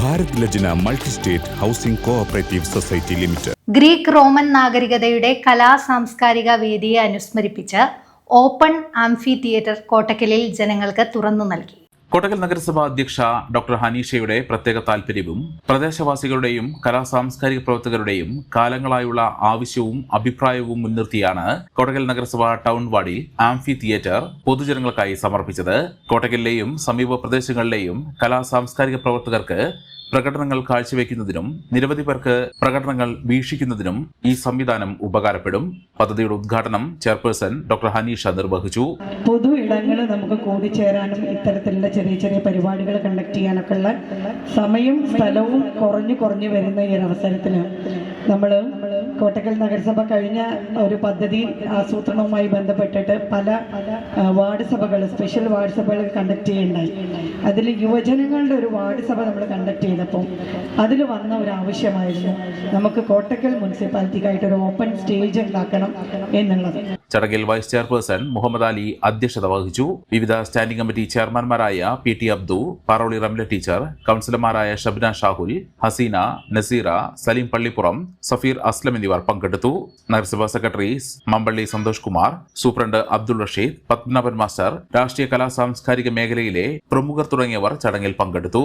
Bharat Lajna multi state housing cooperative society limited. Greek Roman നാഗരികതയുടെ കലാ സാംസ്കാരിക വേദിയെ അനുസ്മരിപ്പിച്ച് ഓപ്പൺ ആംഫി തിയേറ്റർ കോട്ടക്കലിൽ ജനങ്ങൾക്ക് തുറന്നു നൽകി. കോട്ടക്കൽ നഗരസഭാ അധ്യക്ഷ ഡോക്ടർ ഹനീഷയുടെ പ്രത്യേക താൽപര്യവും പ്രദേശവാസികളുടെയും കലാ സാംസ്കാരിക പ്രവർത്തകരുടെയും കാലങ്ങളായുള്ള ആവശ്യവും അഭിപ്രായവും മുൻനിർത്തിയാണ് കോട്ടക്കൽ നഗരസഭ ടൗൺ വാർഡിൽ ആംഫി തിയേറ്റർ പൊതുജനങ്ങൾക്കായി സമർപ്പിച്ചത്. കോട്ടക്കലിലെയും സമീപ പ്രദേശങ്ങളിലെയും കലാ സാംസ്കാരിക പ്രവർത്തകർക്ക് പ്രകടനങ്ങൾ കാഴ്ചവെക്കുന്നതിനും നിരവധി പേർക്ക് പ്രകടനങ്ങൾ വീക്ഷിക്കുന്നതിനും ഈ സംവിധാനം ഉപകാരപ്പെടും. പദ്ധതിയുടെ ഉദ്ഘാടനം ചെയർപേഴ്സൺ ഡോക്ടർ ഹനീഷ നിർവഹിച്ചു. പൊതു ഇടങ്ങളിൽ നമുക്ക് കൂടിച്ചേരാനും ഇത്തരത്തിലുള്ള ചെറിയ ചെറിയ പരിപാടികൾ കണ്ടക്ട് ചെയ്യാനൊക്കെ ഉള്ള സമയം സ്ഥലവും കുറഞ്ഞു കുറഞ്ഞു വരുന്ന ഈ അവസരത്തിൽ നമ്മൾ കോട്ടക്കൽ നഗരസഭ കഴിഞ്ഞ ഒരു പദ്ധതി ആസൂത്രണവുമായി ബന്ധപ്പെട്ടിട്ട് പല വാർഡ് സഭകൾ സ്പെഷ്യൽ വാർഡ് സഭകൾ കണ്ടക്ട് ചെയ്യുന്നുണ്ടായി അതിൽ യുവജനങ്ങളുടെ ഒരു വാർഡ് സഭ നമ്മൾ കണ്ടക്ട് ചെയ്തപ്പോൾ അതിൽ വന്ന ഒരു ആവശ്യമായിരുന്നു നമുക്ക് കോട്ടക്കൽ മുനിസിപ്പാലിറ്റിക്കായിട്ട് ഒരു ഓപ്പൺ സ്റ്റേജ് ഉണ്ടാക്കണം എന്നുള്ളത്. ചടങ്ങിൽ വൈസ് ചെയർപേഴ്സൺ മുഹമ്മദ് അലി അധ്യക്ഷത വഹിച്ചു. വിവിധ standing committee ചെയർമാൻമാരായ P T Abdu Paroli Ramla teacher കൗൺസിലർമാരായ ഷബ്ന ഷാഹുൽ ഹസീന നസീറ സലീം പള്ളിപ്പുറം സഫീർ അസ്ലം എന്നിവർ പങ്കെടുത്തു. നഗരസഭാ secretary Mampally Santhosh Kumar superintendent Abdul Rasheed Padmanabhan master രാഷ്ട്രീയ കലാ സാംസ്കാരിക മേഖലയിലെ പ്രമുഖർ തുടങ്ങിയവർ ചടങ്ങിൽ പങ്കെടുത്തു.